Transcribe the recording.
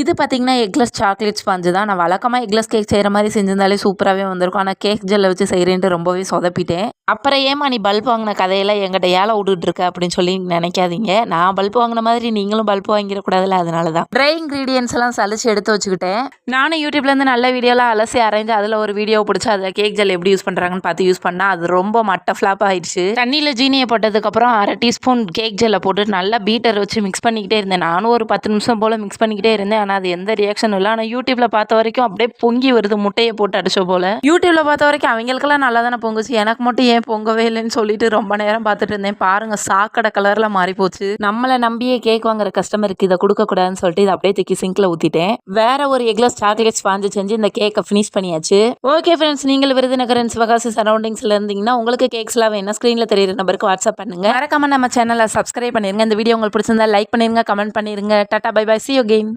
இது பார்த்திங்கன்னா எக்லஸ் chocolate sponge தான். நான் வழக்கமாக எக்லெஸ் கேக் செய்கிற மாதிரி செஞ்சிருந்தாலே சூப்பராகவே வந்திருக்கும். ஆனால் கேக் ஜெல்லை வச்சு செய்கிறேன்ட்டு ரொம்பவே சொதப்பிட்டேன். அப்புறம் ஏமா நீ பல்ப் வாங்கின கதையெல்லாம் என்கிட்ட ஏழை விட்டுட்டு இருக்க அப்படின்னு சொல்லி நினைக்காதீங்க. நான் பல்ப் வாங்கின மாதிரி நீங்களும் பல்ப் வாங்கிடக்கூடாதுல்ல அதனால தான் ட்ரை இன்க்ரீடியன்ஸ் எல்லாம் சலிச்சு எடுத்து வச்சுக்கிட்டேன். நானும் யூடியூப்லேருந்து நல்ல வீடியோலாம் அலசி அரைஞ்சு அதில் ஒரு வீடியோ பிடிச்சி அதில் கேக் ஜெல் எப்படி யூஸ் பண்ணுறாங்கன்னு பார்த்து யூஸ் பண்ணால் அது ரொம்ப மட்ட ஃப்ளாப் ஆயிடுச்சு. தண்ணியில் ஜீனியை போட்டதுக்கப்புறம் அரை டீஸ்பூன் கேக் ஜெல்லை போட்டு நல்லா பீட்டர் வச்சு மிக்ஸ் பண்ணிக்கிட்டே இருந்தேன். நானும் ஒரு பத்து நிமிஷம் போல் மிக்ஸ் பண்ணிக்கிட்டே இருந்தேன். ஆனால் அது எந்த ரியாக்ஷனும் இல்லை. ஆனால் யூடியூப்பில் பார்த்த வரைக்கும் அப்படியே பொங்கி வருது முட்டையை போட்டு அடிச்ச போல். யூடியூப்பில் பார்த்த வரைக்கும் அவங்களுக்கெல்லாம் நல்லா தானே பொங்குச்சு. எனக்கு மட்டும் ஏன் பொங்கவே இல்லைன்னு சொல்லிட்டு ரொம்ப நேரம் பார்த்துட்டு இருந்தேன். பாருங்க சாக்கடை கலரில் மாறி போச்சு. நம்மளை நம்பியே கேக் வாங்குற கஸ்டமருக்கு இதை கொடுக்கக்கூடாதுன்னு சொல்லிட்டு இதை அப்படியே தூக்கி சிங்க்ல ஊற்றிட்டேன் வேற ஒரு எக்லஸ் சாக்லேட் ஸ்பாஞ்சு செஞ்சு இந்த கேக்கை ஃபினிஷ் பண்ணியாச்சு. ஓகே ஃப்ரெண்ட்ஸ் நீங்கள் விருதுநகரன் சிவகாசி சரௌண்டிங்ஸ்ல இருந்தீங்கன்னா உங்களுக்கு கேக்ஸ்லாம் வேணும். ஸ்க்ரீனில் தெரியுற நம்பருக்கு வாட்ஸ்அப் பண்ணுங்க. மறக்காம நம்ம சேனலை சப்ஸ்கிரைப் பண்ணிருங்க. இந்த வீடியோ உங்களுக்கு பிடிச்சிருந்தா லைக் பண்ணிருங்க கமெண்ட் பண்ணிருங்க. Tata bye bye see you game